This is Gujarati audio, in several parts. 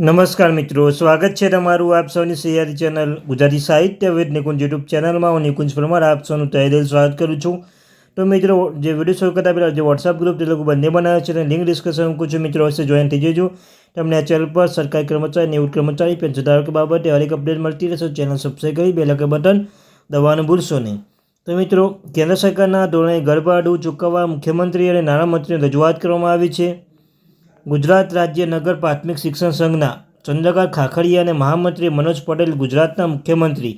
નમસ્કાર મિત્રો, સ્વાગત છે તમારું આપ સૌની સિયારી ચેનલ ગુજરાતી સાહિત્ય વિદ નિકુંજ યુટ્યુબ ચેનલમાં. હું નિકુંજ પરમાર, આપ સૌનું તહે દિલ સ્વાગત કરું છું. તો મિત્રો, જે વીડિયો શરૂ કરતા પહેલાં જે વોટ્સઅપ ગ્રુપ તે લોકો બંને બનાવ્યા છે અને લિંક ડિસ્કશન મૂકું છું. મિત્રો હશે જોઈન થઈ જજો. તમને આ ચેનલ પર સરકારી કર્મચારી નિવૃત્ત કર્મચારી પેન્શન ધારક બાબતે હરેક અપડેટ મળતી રહેશે. ચેનલ સબસ્ક્રાઈબ કરી બે લાખ બટન દબાવવાનું ભૂલશો નહીં. તો મિત્રો, કેન્દ્ર સરકારના ધોરણે ગરબાડું ચૂકવવા મુખ્યમંત્રી અને નાણામંત્રીને રજૂઆત કરવામાં આવી છે. ગુજરાત રાજ્ય નગર પ્રાથમિક શિક્ષણ સંઘના ચંદ્રકાંત ખાખડીયા અને મહામંત્રી મનોજ પટેલ ગુજરાતના મુખ્યમંત્રી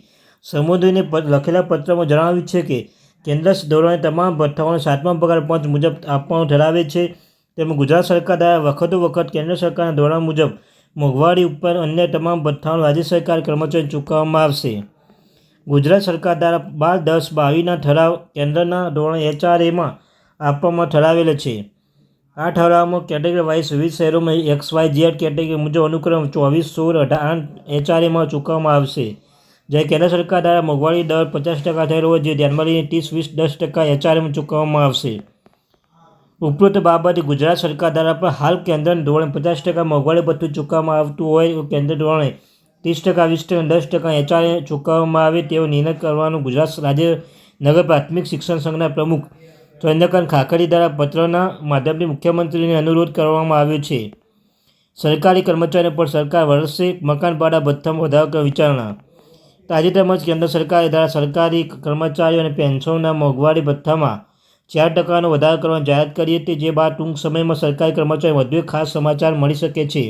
સંબોધીને લખેલા પત્રમાં જણાવ્યું છે કે કેન્દ્ર ધોરણે તમામ ભથ્થાઓને સાતમા પગાર પંચ મુજબ આપવાનું ઠરાવે છે. તેમજ ગુજરાત સરકાર દ્વારા વખતો વખત કેન્દ્ર સરકારના ધોરણ મુજબ મોંઘવારી ઉપર અન્ય તમામ ભથ્થાઓ રાજ્ય સરકાર કર્મચારીને ચૂકવવામાં આવશે. ગુજરાત સરકાર દ્વારા બાર દસ બાવીસના ઠરાવ કેન્દ્રના ધોરણ એચઆરએમાં આપવામાં ઠરાવેલ છે. આ ઠરાવમાં કેટેગરી વાઇઝ વિવિધ શહેરોમાં એક્સ વાય ઝેડ કેટેગરી મુજબ અનુક્રમ ચોવીસ, સોળ, અઢાર આઠ એચઆરએમાં ચૂકવવામાં આવશે. જ્યારે કેન્દ્ર સરકાર દ્વારા મોંઘવારી દર પચાસ ટકા થયેલો હોય જે ધ્યાનમાં લઈને ત્રીસ, વીસ, દસ ટકા એચઆરએમાં ચૂકવવામાં આવશે. ઉપરોક્ત બાબતે ગુજરાત સરકાર દ્વારા પણ હાલ કેન્દ્રના ધોરણે પચાસ ટકા મોંઘવારી ભથ્થું ચૂકવવામાં આવતું હોય કેન્દ્ર ધોરણે ત્રીસ ટકા, વીસ ટકા દસ ટકા એચઆરએ ચૂકવવામાં આવે તેવો નિર્ણય કરવાનું ગુજરાત રાજ્ય નગર પ્રાથમિક શિક્ષણ સંઘના પ્રમુખ ચંદ્રકાંત ખાખડી દ્વારા પત્રના માધ્યમથી મુખ્યમંત્રીને અનુરોધ કરવામાં આવ્યો છે. સરકારી કર્મચારીઓ પર સરકાર વર્ષે મકાન ભાડા ભથ્થામાં વધારો કરવા વિચારણા? તાજેતરમાં જ કેન્દ્ર સરકાર દ્વારા સરકારી કર્મચારીઓ અને પેન્શનના મોંઘવારી ભથ્થામાં ચાર ટકાનો વધારો કરવાની જાહેરાત કરી હતી, જે બાદ ટૂંક સમયમાં સરકારી કર્મચારીઓ વધુ ખાસ સમાચાર મળી શકે છે.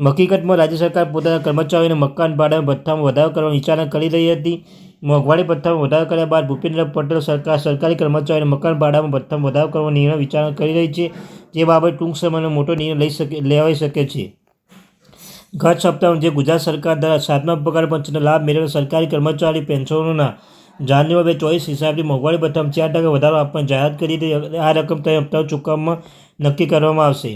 હકીકતમાં રાજ્ય સરકાર પોતાના કર્મચારીઓને મકાન ભાડા ભથ્થામાં વધારો કરવાની વિચારણા કરી રહી હતી. મોંઘવારી ભથ્થામાં વધારો કર્યા બાદ ભૂપેન્દ્ર પટેલ સરકાર, સરકારી કર્મચારીઓને મકાન ભાડામાં, ભથ્થામાં વધારો કરવાનો નિર્ણય વિચારણા કરી રહી છે, જે બાબત ટૂંક સમયમાં મોટો નિર્ણય લઈ શકે, લેવાઈ શકે છે. ગત સપ્તાહમાં જે ગુજરાત સરકાર દ્વારા સાતમા પગાર પંચનો લાભ મેળવેલા સરકારી કર્મચારી પેન્શનોના જાન્યુઆરી બે ચોવીસ હિસાબથી મોંઘવારી ભથ્થામાં ચાર ટકા વધારો આપવાની જાહેરાત કરી આ રકમ તે હપ્તાઓ ચૂકવવામાં નક્કી કરવામાં આવશે.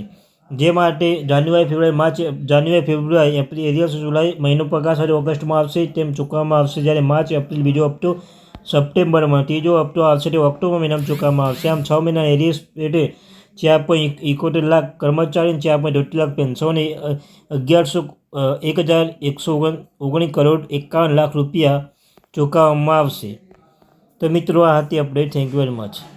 જે માટે જાન્યુઆરી, ફેબ્રુઆરી, માર્ચ, જાન્યુઆરી, ફેબ્રુઆરી, એપ્રિલ એરિયલ જુલાઈ મહિનો પગાર સાથે ઓગસ્ટમાં આવશે તેમ ચૂકવવામાં આવશે. જ્યારે માર્ચ, એપ્રિલ, બીજો હપ્તો સપ્ટેમ્બરમાં, ત્રીજો હપ્તો આવશે તે ઓક્ટોબર મહિનામાં ચૂકવવામાં આવશે. આમ છ મહિના એરિયસ એટલે ચાર પોઈન્ટ એકોતેર લાખ કર્મચારી ચાર પોઈન્ટ દોઢ લાખ પેન્શનને અગિયારસો એક હજાર એકસો ઓગણ, ઓગણીસ કરોડ એકાવન લાખ રૂપિયા ચૂકવવામાં આવશે. તો મિત્રો, આ હતી update thank you very much